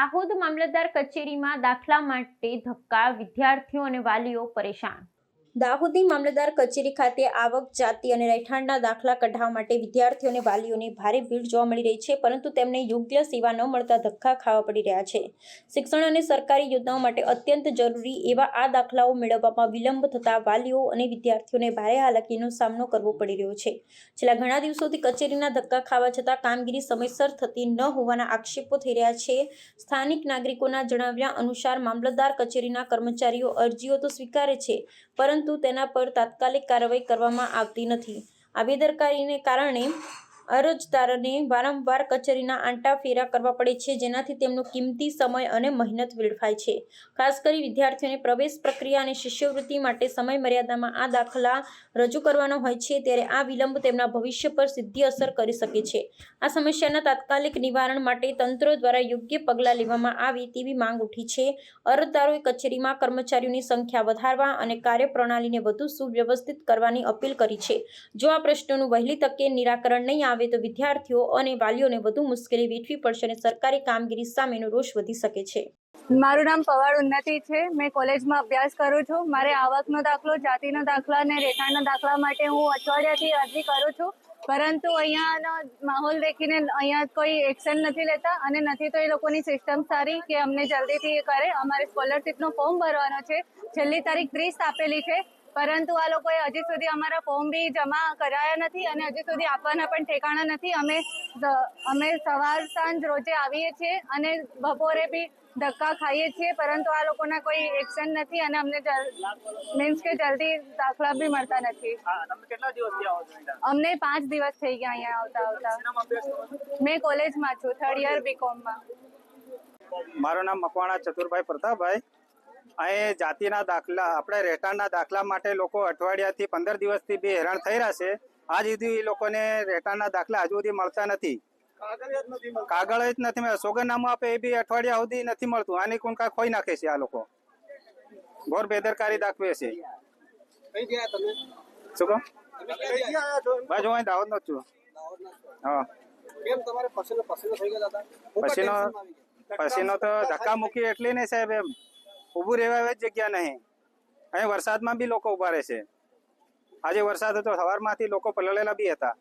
દાહોદ મામલતદાર કચેરીમાં દાખલા માટે ધક્કા વિદ્યાર્થીઓ અને વાલીઓ પરેશાન દાહોદની મામલતદાર કચેરી ખાતે આવક, જાતિ અને રહેઠાણના દાખલા કઢાવવા માટે વિદ્યાર્થીઓ અને વાલીઓની ભારે ભીડ જોવા મળી રહી છે, પરંતુ તેમને યોગ્ય સેવા ન મળતા ધક્કા ખાવા પડી રહ્યા છે. શિક્ષણ અને સરકારી યોજનાઓ માટે અત્યંત જરૂરી એવા આ દાખલાઓ મેળવવામાં વિલંબ થતા વાલીઓ અને વિદ્યાર્થીઓને ભારે હાલાકીનો સામનો કરવો પડી રહ્યો છે. છેલ્લા ઘણા દિવસોથી કચેરીના ધક્કા ખાવા છતાં કામગીરી સમયસર થતી ન હોવાના આક્ષેપો થઈ રહ્યા છે. સ્થાનિક નાગરિકોના જણાવ્યા અનુસાર મામલતદાર કચેરીના કર્મચારીઓ અરજીઓ તો સ્વીકારે છે, પરંતુ તેના પર તાત્કાલિક કાર્યવાહી કરવામાં આવતી નથી. આ બેદરકારીને કારણે અરજદારોને વારંવાર કચેરીના આંટા ફેરા કરવા પડે છે, જેનાથી તેમનો કિંમતી સમય અને મહેનત વેડફાય છે. ખાસ કરી વિદ્યાર્થીઓને પ્રવેશ પ્રક્રિયા અને શિષ્યવૃત્તિ માટે સમય મર્યાદામાં આ દાખલા રજૂ કરવાનો હોય છે, ત્યારે આ વિલંબ તેમના ભવિષ્ય પર સીધી અસર કરી શકે છે. આ સમસ્યાના તાત્કાલિક નિવારણ માટે તંત્ર દ્વારા યોગ્ય પગલાં લેવામાં આવે તેવી માંગ ઉઠી છે. અરજદારોએ કચેરીમાં કર્મચારીઓની સંખ્યા વધારવા અને કાર્યપ્રણાલીને વધુ સુવ્યવસ્થિત કરવાની અપીલ કરી છે. જો આ પ્રશ્નોનું વહેલી તકે નિરાકરણ નહીં આવે તો વિદ્યાર્થીઓ અને વાલીઓને વધુ મુશ્કેલી વેઠવી પડશે અને સરકારી કામગીરી સામેનો રોષ વધી શકે છે. મારું નામ પવાર ઉન્નતિ છે. મેં કોલેજમાં અભ્યાસ કરું છું. મારે આવકનો દાખલો, જાતિનો દાખલા અને રેખાણના દાખલા માટે હું અઠવાડિયાથી અરજી કરું છું. પરંતુ અહીંયાનો માહોલ દેખીને અહીંયા કોઈ એક્શન નથી લેતા અને નથી તો એ લોકોની સિસ્ટમ સારી કે અમને જલ્દીથી એ કરે. અમારે સ્કોલરશીપનો ફોર્મ ભરવાનો છે. છેલ્લી તારીખ ત્રીસ આપેલી છે. પરંતુ આ લોકોએ હજી સુધી અમારા ફોર્મ બી જમા કરાયા નથી અને હજી સુધી આપવાના પણ ઠેકાણા નથી. અમે અમે સવાર સાંજ રોજે આવીએ છીએ અને બપોરે બી ધક્કા ખાઈએ છીએ પરંતુ આ લોકોના કોઈ એક્શન નથી અને અમને મીન્સ કે જલ્દી દાખલા બી મળતા નથી. અમને પાંચ દિવસ થઈ ગયા અહીંયા આવતા આવતા. મેં કોલેજમાં છું થર્ડ યર બીકોમમાં મારું નામ મકવાણા ચતુરભાઈ પ્રતાપભાઈ. અહીં જાતિના દાખલા આપણે રહેઠાણના દાખલા માટે લોકો અઠવાડિયાથી પંદર દિવસથી બી હેરાન થઈ રહ્યા છે. આજ સુધી એ લોકોને રહેઠાણના દાખલા હજુ સુધી મળતા નથી. કાગળ જ નથી મળે સોગંદનામું આપે એ બી અઠવાડિયા સુધી નથી મળતું. આની કોણ કાંઈ ખોઈ નાખે છે આ લોકો. ઘોર બેદરકારી દાખવે છે. શું કહો? જો અહીં દાહોદ નો છું. હા. પછીનો પસીનો પસીનો હું. પછીનો તો ધક્કા મૂકી એટલી નહીં સાહેબ એમ. ઊભું રહેવા એવી જગ્યા નહીં. અહીં વરસાદમાં બી લોકો ઊભા રહે છે. આજે વરસાદ હતો, સવારમાંથી લોકો પલળેલા બી હતા.